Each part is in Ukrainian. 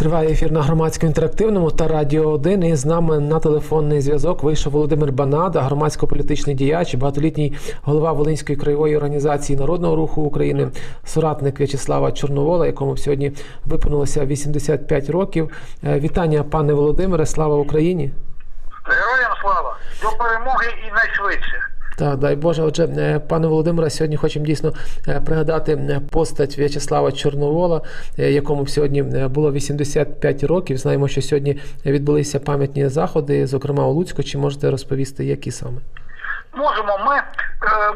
Триває ефір на громадському інтерактивному та радіо 1. І з нами на телефонний зв'язок вийшов Володимир Банада, громадсько-політичний діяч, багатолітній голова Волинської краєвої організації народного руху України, соратник В'ячеслава Чорновола, якому сьогодні виповнилося 85 років. Е, Вітання, пане Володимире, слава Україні! Героям слава! До перемоги і найшвидше. Так, дай Боже. Отже, е, пане Володимире, сьогодні хочемо дійсно е, пригадати е, постать В'ячеслава Чорновола, якому сьогодні було 85 років. Знаємо, що сьогодні відбулися пам'ятні заходи, зокрема у Луцьку. Чи можете розповісти, які саме? Можемо, ми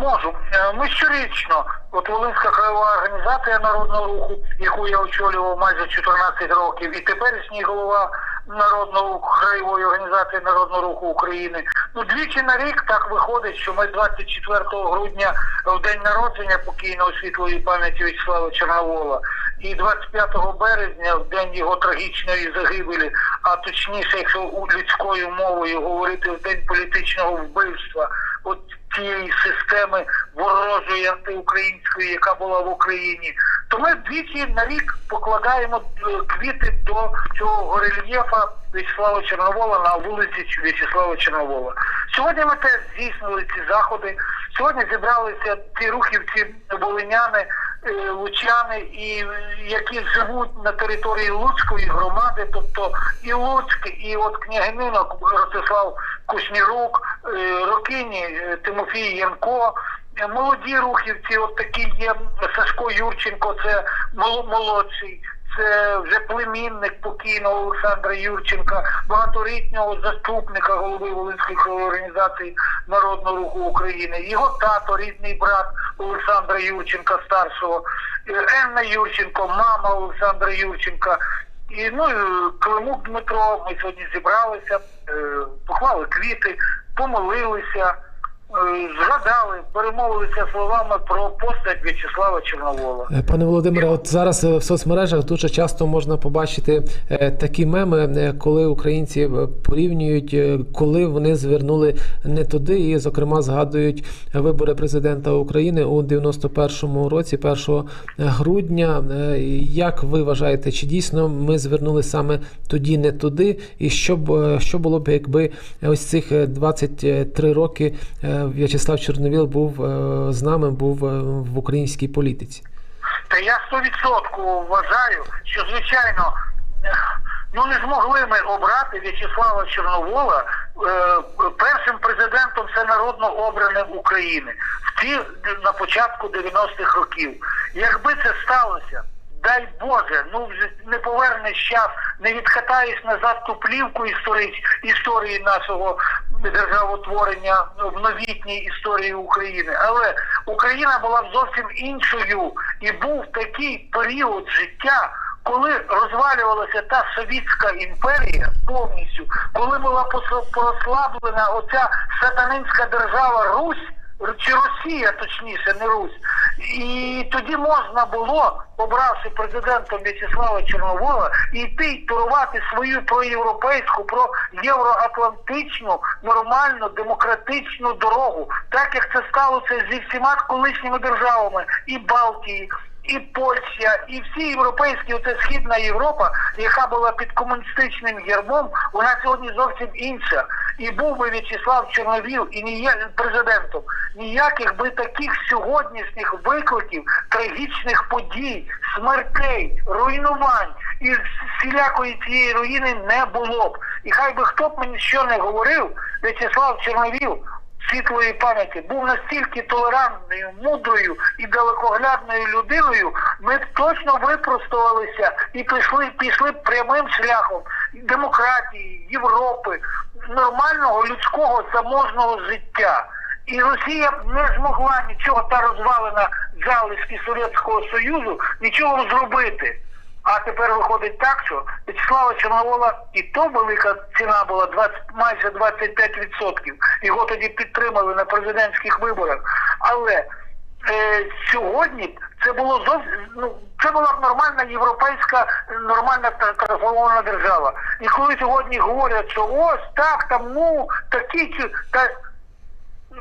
можу. Ми щорічно, от Волинська краєва організація народного руху, яку я очолював майже 14 років, і теперішній голова народного краєвої організації народного руху України. Ну двічі на рік так виходить, що ми 24 грудня в день народження покійного світлої пам'яті Вячеслава Чорновола. І 25 березня, в день його трагічної загибелі, а точніше, якщо людською мовою говорити в день політичного вбивства, от цієї системи ворожої антиукраїнської, яка була в Україні, то ми двічі на рік покладаємо е, квіти до цього горельєфа В'ячеслава Чорновола на вулиці В'ячеслава Чорновола. Сьогодні ми теж здійснили ці заходи. Сьогодні зібралися ці рухівці волиняни, е, лучани, і які живуть на території Луцької громади, тобто і Луцьк, і от княгинина Ростислав Кушнірук, е, Рокині Тимофій Янко. Молоді рухівці, от такі є Сашко Юрченко, це мол- молодший, це вже племінник покійного Олександра Юрченка, багаторітнього заступника голови Волинської організації Народного руху України, його тато, рідний брат Олександра Юрченка старшого, е, Енна Юрченко, мама Олександра Юрченка. І ну Климук Дмитро, ми сьогодні зібралися, е, поклали квіти, помолилися, згадали, перемовилися словами про постать В'ячеслава Чорновола. Е, Пане Володимире, от зараз е, в соцмережах дуже часто можна побачити е, такі меми, коли українці порівнюють, коли вони звернули не туди, і, зокрема, згадують вибори президента України у 91-му році, 1 грудня. Як ви вважаєте, чи дійсно ми звернули саме тоді не туди? І що б що було б, якби ось цих е, 23 роки В'ячеслав Чорновіл був е, з нами, був е, в українській політиці? Та я сто відсотку вважаю, що звичайно ну не змогли ми обрати В'ячеслава Чорновола е, першим президентом всенародно обраним України в ті на початку 90-х років. Якби це сталося. Дай Боже, ну не повернеш час, не відкатаєш назад ту плівку історич, історії нашого державотворення в новітній історії України. Але Україна була зовсім іншою, і був такий період життя. Коли розвалювалася та совітська імперія повністю, коли була пос- прослаблена оця сатанинська держава Русь, чи Росія, точніше, не Русь, і тоді можна було, обравши президентом В'ячеслава Чорновола, йти турувати свою проєвропейську, проєвроатлантичну, нормальну, демократичну дорогу, так як це сталося зі всіма колишніми державами і Балтії. І Польща, і всі європейські, оце східна Європа, яка була під комуністичним гербом, вона сьогодні зовсім інша. І був би В'ячеслав Чорновіл і ніяк президентом. Ніяких би таких сьогоднішніх викликів, трагічних подій, смертей, руйнувань і всілякої цієї руїни не було б. І хай би хто б мені що не говорив, В'ячеслав Чорновіл світлої пам'яті був настільки толерантною, мудрою і далекоглядною людиною, ми б точно випростувалися і пішли, пішли прямим шляхом демократії, Європи, нормального людського заможного життя. І Росія не змогла нічого та розвалена залишки Совєтського Союзу нічого зробити. А тепер виходить так, що В'ячеслава Чорновола і то велика ціна була 20, майже 25%. Його тоді підтримали на президентських виборах. Але е, сьогодні це було зовсім ну це була нормальна європейська нормальна трансформована держава. І коли сьогодні говорять, що ось так там ну такі та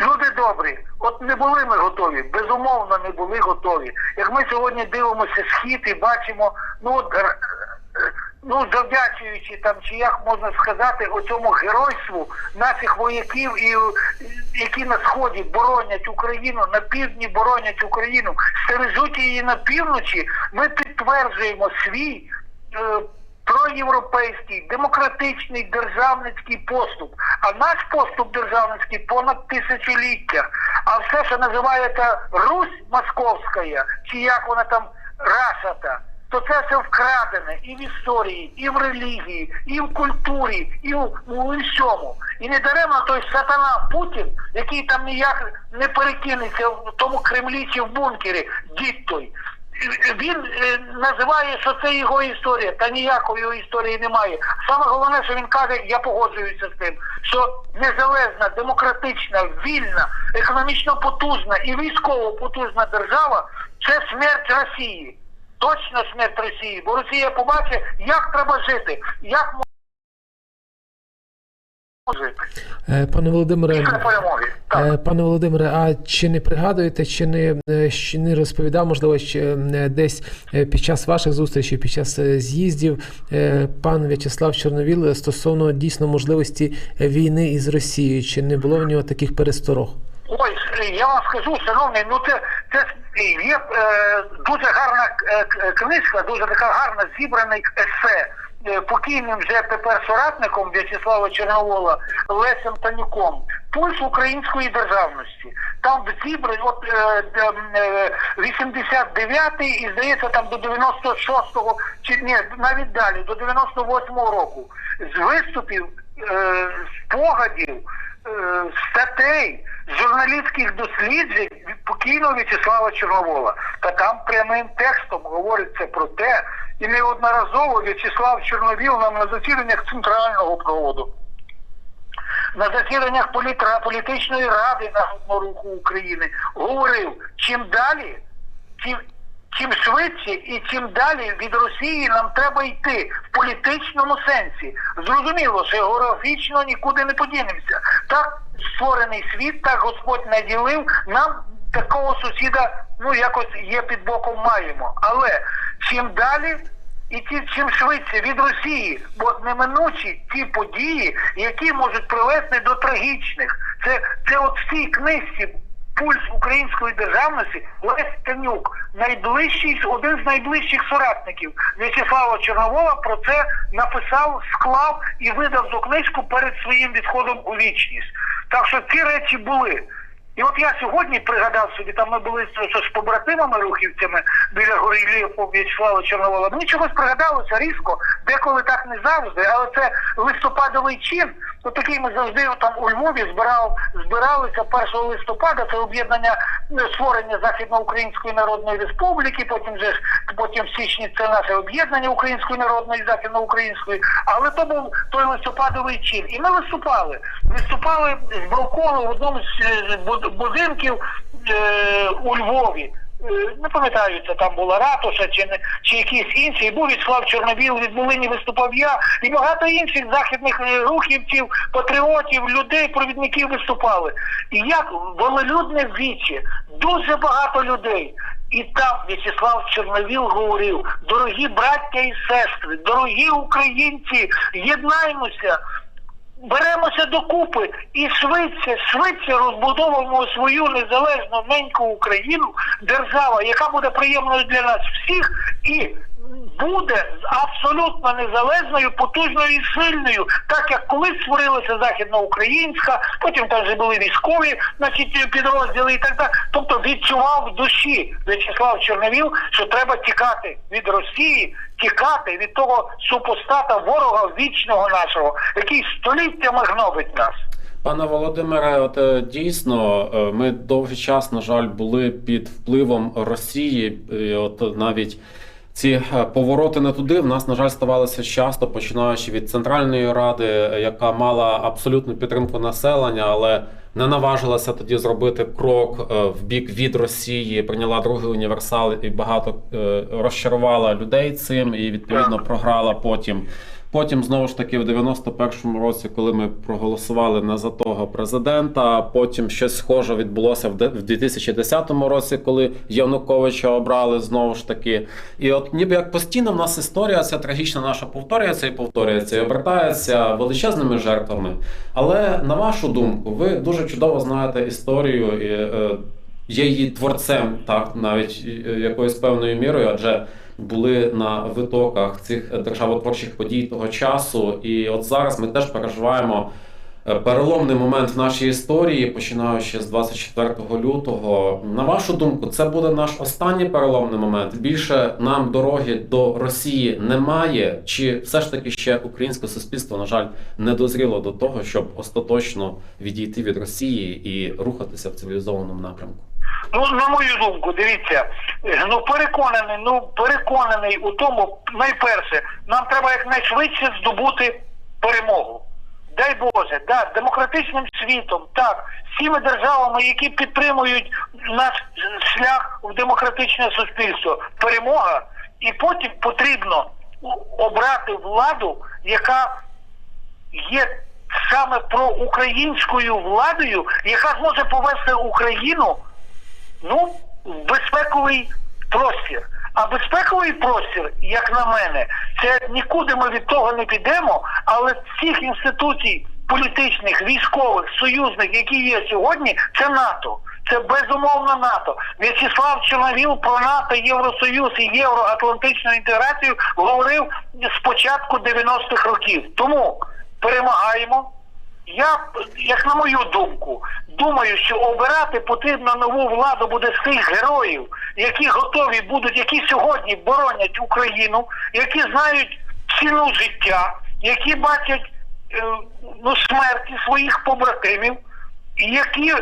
Люди добрі, от не були ми готові, безумовно не були готові. Як ми сьогодні дивимося схід і бачимо, ну ну завдячуючи там, чи як можна сказати, оцьому геройству наших вояків, і, які на сході боронять Україну, на півдні боронять Україну, стережуть її на півночі, ми підтверджуємо свій. Е, проєвропейський, демократичний державницький поступ. А наш поступ державницький понад тисячоліття. А все, що називається Русь Московська, чи як вона там Рашата, то це все вкрадене і в історії, і в релігії, і в культурі, і в, у всьому. І не даремно той сатана Путін, який там ніяк не перекинеться в тому Кремлі чи в бункері, дід той. Він е, називає, що це його історія, та ніякої його історії немає. Саме головне, що він каже, я погоджуюся з тим, що незалежна, демократична, вільна, економічно потужна і військово потужна держава це смерть Росії. Точно смерть Росії, бо Росія побачить, як треба жити, як можна жити. Е, Пане Володимире, Так. Е, Пане Володимире, а чи не пригадуєте, чи не, е, чи не розповідав, можливо, е, десь е, під час ваших зустрічей, під час е, з'їздів е, пан В'ячеслав Чорновіл е, стосовно дійсно можливості е, війни із Росією? Чи не було в нього таких пересторог? Ой, я вам скажу, шановний, ну це, це є е, дуже гарна е, книжка, дуже така гарна зібраний есе. е, Покійним вже тепер соратником В'ячеслава Чорновола Лесем Танюком пульс української державності. Там зібрані от е, е, 89-й і здається там до 96-го, чи ні, навіть далі, до 98-го року. З виступів, е, спогадів, е, статей, журналістських досліджень від покійного В'ячеслава Чорновола. Та там прямим текстом говориться про те, і неодноразово В'ячеслав Чорновіл нам на засіданнях центрального проводу, на засіданнях політра, політичної ради Народного руху України говорив, чим далі, чим, чим швидше і чим далі від Росії нам треба йти в політичному сенсі. Зрозуміло, що географічно нікуди не подінемося. Так створений світ, так Господь наділив нам такого сусіда, ну якось є під боком маємо. Але чим далі. І ті, чим швидше від Росії, бо неминучі ті події, які можуть привести до трагічних. Це, це от в цій книжці пульс української державності Лесь Танюк, найближчий, один з найближчих соратників В'ячеслава Чорновола про це написав, склав і видав цю книжку перед своїм відходом у вічність. Так що ці речі були. І от я сьогодні пригадав собі, там ми були з, побратимами рухівцями біля гори Іллєва В'ячеслава Чорновола. Мені чогось пригадалося різко, деколи так не завжди, але це листопадовий чин. От такий ми завжди там у Львові збирав, збиралися 1 листопада, це об'єднання е, створення Західноукраїнської Народної Республіки, потім же ж потім в січні це наше об'єднання Української Народної і Західноукраїнської. Але то був той листопадовий чин. І ми виступали. Виступали з балкону в одному з е, будинків е, у Львові. Е, Не пам'ятаю, це там була ратуша чи чи якийсь інший. Був Вячеслав Чорновіл, від Волині виступав я, і багато інших західних е, рухівців, патріотів, людей, провідників виступали. І як волелюдне віче, дуже багато людей. І там В'ячеслав Чорновіл говорив: дорогі браття і сестри, дорогі українці, єднаймося. Беремося докупи і швидше, швидше розбудовуємо свою незалежну неньку Україну, держава, яка буде приємною для нас всіх і буде абсолютно незалежною, потужною і сильною, так як колись створилася західноукраїнська, потім там вже були військові, значить підрозділи і так далі. Тобто відчував в душі В'ячеслав Чорновіл, що треба тікати від Росії, тікати від того супостата ворога вічного нашого, який століттями гнобить нас. Пане Володимире, от е, дійсно, е, ми довгий час, на жаль, були під впливом Росії. І от навіть ці е, повороти не туди в нас, на жаль, ставалися часто, починаючи від Центральної Ради, яка мала абсолютну підтримку населення, але не наважилася тоді зробити крок е, в бік від Росії, прийняла другий універсал і багато е, розчарувала людей цим, і відповідно програла потім Потім знову ж таки в 91-му році, коли ми проголосували не за того президента. Потім щось схоже відбулося в 2010 році, коли Януковича обрали знову ж таки. І от ніби як постійно в нас історія ця трагічна наша повторюється і повторюється, і обертається величезними жертвами. Але на вашу думку, ви дуже чудово знаєте історію і е, є її творцем, так навіть е, якоюсь певною мірою, адже були на витоках цих державотворчих подій того часу. І от зараз ми теж переживаємо е, переломний момент в нашій історії, починаючи з 24 лютого. На вашу думку, це буде наш останній переломний момент. Більше нам дороги до Росії немає, чи все ж таки ще українське суспільство, на жаль, не дозріло до того, щоб остаточно відійти від Росії і рухатися в цивілізованому напрямку. Ну, на мою думку, дивіться, е, ну переконаний, ну переконаний у тому, найперше, нам треба якнайшвидше здобути перемогу. Дай Боже, да, демократичним світом, так, всіми державами, які підтримують наш шлях в демократичне суспільство. Перемога, і потім потрібно обрати владу, яка є саме проукраїнською владою, яка зможе повести Україну ну, безпековий простір. А безпековий простір, як на мене, це нікуди ми від того не підемо, але цих інституцій політичних, військових, союзних, які є сьогодні, це НАТО. Це безумовно НАТО. В'ячеслав Чорновіл про НАТО, Євросоюз і євроатлантичну інтеграцію говорив з початку 90-х років. Тому перемагаємо. Я, як на мою думку, думаю, що обирати потрібно нову владу буде з тих героїв, які готові будуть, які сьогодні боронять Україну, які знають ціну життя, які бачать е, ну, смерті своїх побратимів, які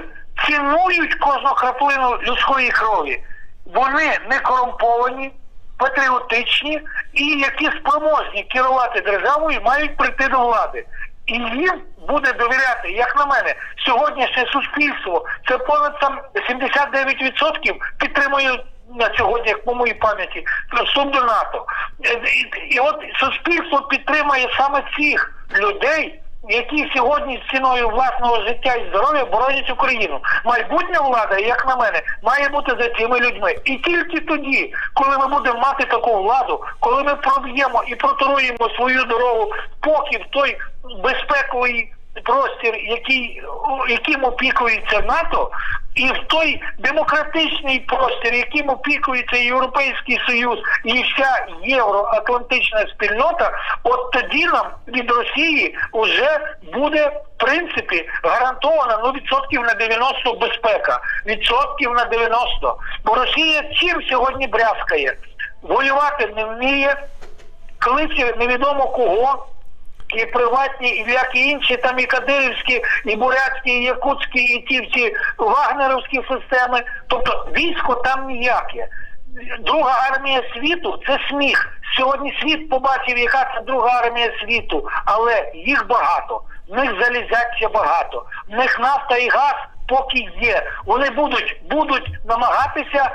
цінують кожну краплину людської крові. Вони не корумповані, патріотичні і які спроможні керувати державою, мають прийти до влади. І їм буде довіряти, як на мене, сьогоднішнє суспільство це понад там 79% підтримує на сьогодні, як по моїй пам'яті, вступ до НАТО. Е, І, і от суспільство підтримує саме цих людей, які сьогодні з ціною власного життя і здоров'я боронять Україну. Майбутня влада, як на мене, має бути за цими людьми. І тільки тоді, коли ми будемо мати таку владу, коли ми проб'ємо і проторуємо свою дорогу поки в той безпековий простір, який, яким опікується НАТО, і в той демократичний простір, яким опікується Європейський Союз і вся євроатлантична спільнота, от тоді нам від Росії вже буде в принципі гарантована ну відсотків на 90 безпека, відсотків на 90. Бо Росія чим сьогодні брязкає? Воювати не вміє, кличе невідомо кого і приватні, і всякі інші, там і кадирівські, і бурятські, і якутські, і ті всі вагнерівські системи. Тобто військо там ніяке. Друга армія світу це сміх. Сьогодні світ побачив, яка це друга армія світу, але їх багато. В них залізяча багато. В них нафта і газ поки є. Вони будуть, будуть намагатися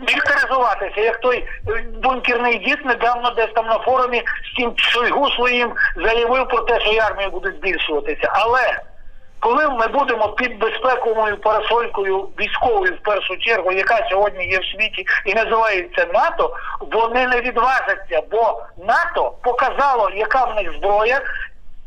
мілітаризуватися, як той е, бункерний дід недавно десь там на форумі з тим Шойгу своїм заявив про те, що армія буде збільшуватися. Але коли ми будемо під безпековою парасолькою військовою в першу чергу, яка сьогодні є в світі і називається НАТО, вони не відважаться, бо НАТО показало, яка в них зброя.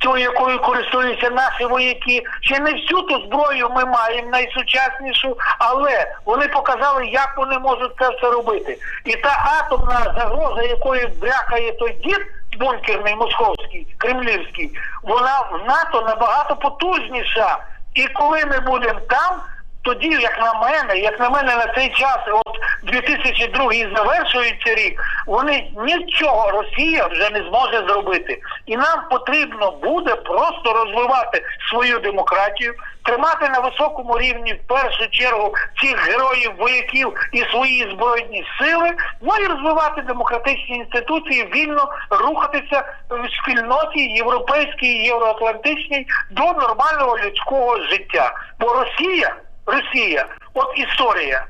Тою, якою користуються наші вояки, ще не всю ту зброю ми маємо найсучаснішу, але вони показали, як вони можуть це все робити. І та атомна загроза, якою брякає той дід бункерний московський, кремлівський, вона в НАТО набагато потужніша. І коли ми будемо там, тоді, як на мене, як на мене на цей час, от 2002 завершується рік, вони нічого Росія вже не зможе зробити. І нам потрібно буде просто розвивати свою демократію, тримати на високому рівні в першу чергу цих героїв, вояків і свої збройні сили, ну і розвивати демократичні інституції, вільно рухатися в спільноті європейській, євроатлантичній до нормального людського життя. Бо Росія. Росія, от історія.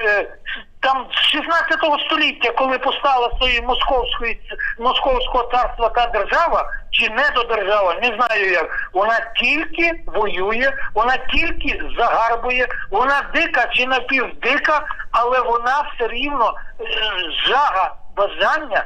Е, там з 16 століття, коли постала своєї московської московського царства та держава, чи недодержава, не знаю як, вона тільки воює, вона тільки загарбує, вона дика чи напівдика, але вона все рівно е, жага бажання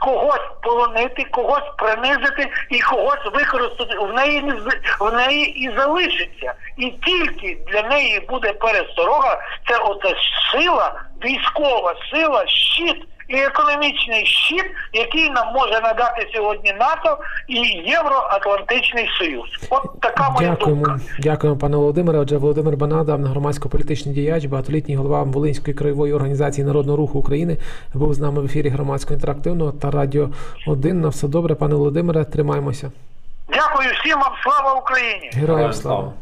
когось полонити, когось принизити і когось використати. В неї не в неї і залишиться. І тільки для неї буде пересторога, це оця сила, військова сила, щит і економічний щит, який нам може надати сьогодні НАТО і Євроатлантичний Союз. От така моя Дякуємо, думка. дякуємо, пане Володимире. Отже, Володимир Банада, громадсько-політичний діяч, багатолітній голова Волинської краєвої організації Народного руху України, був з нами в ефірі громадського інтерактивного та радіо 1. На все добре, пане Володимире. Тримаємося. Дякую всім вам, слава Україні! Героям слава!